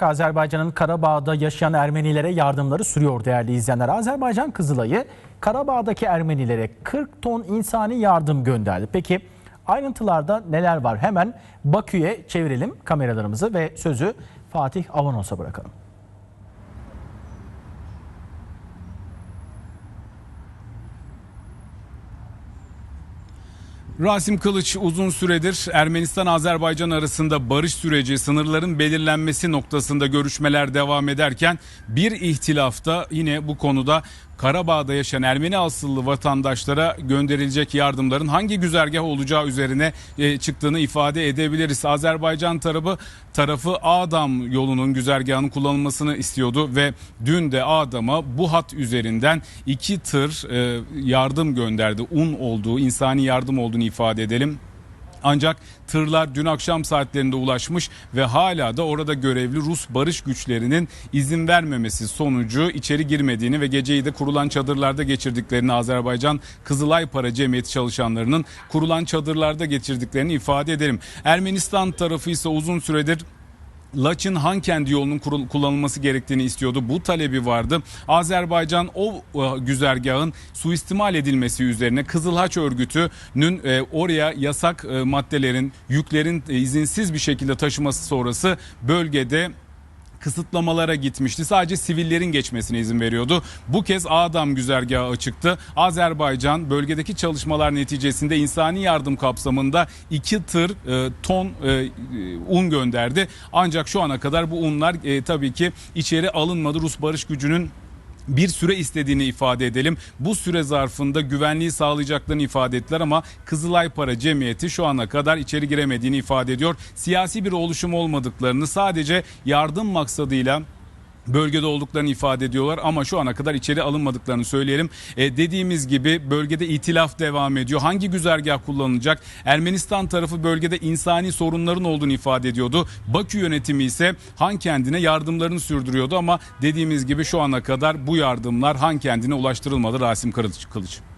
Azerbaycan'ın Karabağ'da yaşayan Ermenilere yardımları sürüyor değerli izleyenler. Azerbaycan Kızılay'ı Karabağ'daki Ermenilere 40 ton insani yardım gönderdi. Peki ayrıntılarda neler var? Hemen Bakü'ye çevirelim kameralarımızı ve sözü Fatih Avanos'a bırakalım. Rasim Kılıç uzun süredir Ermenistan-Azerbaycan arasında barış süreci, sınırların belirlenmesi noktasında görüşmeler devam ederken bir ihtilafta yine bu konuda Karabağ'da yaşayan Ermeni asıllı vatandaşlara gönderilecek yardımların hangi güzergah olacağı üzerine e, çıktığını ifade edebiliriz. Azerbaycan tarafı tarafı Adam yolunun güzergahının kullanılmasını istiyordu ve dün de Adam'a bu hat üzerinden iki tır e, yardım gönderdi. Un olduğu, insani yardım olduğunu ifade edelim. Ancak tırlar dün akşam saatlerinde ulaşmış ve hala da orada görevli Rus barış güçlerinin izin vermemesi sonucu içeri girmediğini ve geceyi de kurulan çadırlarda geçirdiklerini Azerbaycan Kızılay Para Cemiyeti çalışanlarının kurulan çadırlarda geçirdiklerini ifade edelim. Ermenistan tarafı ise uzun süredir Laçın Hankendi yolunun kurul- kullanılması gerektiğini istiyordu. Bu talebi vardı. Azerbaycan o e, güzergahın suistimal edilmesi üzerine Kızılhaç örgütünün e, oraya yasak e, maddelerin, yüklerin e, izinsiz bir şekilde taşıması sonrası bölgede kısıtlamalara gitmişti. Sadece sivillerin geçmesine izin veriyordu. Bu kez Adam güzergahı açıktı. Azerbaycan bölgedeki çalışmalar neticesinde insani yardım kapsamında iki tır e, ton e, e, un gönderdi. Ancak şu ana kadar bu unlar e, tabii ki içeri alınmadı. Rus barış gücünün bir süre istediğini ifade edelim. Bu süre zarfında güvenliği sağlayacaklarını ifade ettiler ama Kızılay Para Cemiyeti şu ana kadar içeri giremediğini ifade ediyor. Siyasi bir oluşum olmadıklarını sadece yardım maksadıyla bölgede olduklarını ifade ediyorlar ama şu ana kadar içeri alınmadıklarını söyleyelim. E, dediğimiz gibi bölgede itilaf devam ediyor. Hangi güzergah kullanılacak? Ermenistan tarafı bölgede insani sorunların olduğunu ifade ediyordu. Bakü yönetimi ise Han kendine yardımlarını sürdürüyordu ama dediğimiz gibi şu ana kadar bu yardımlar Han kendine ulaştırılmadı Rasim Kılıç.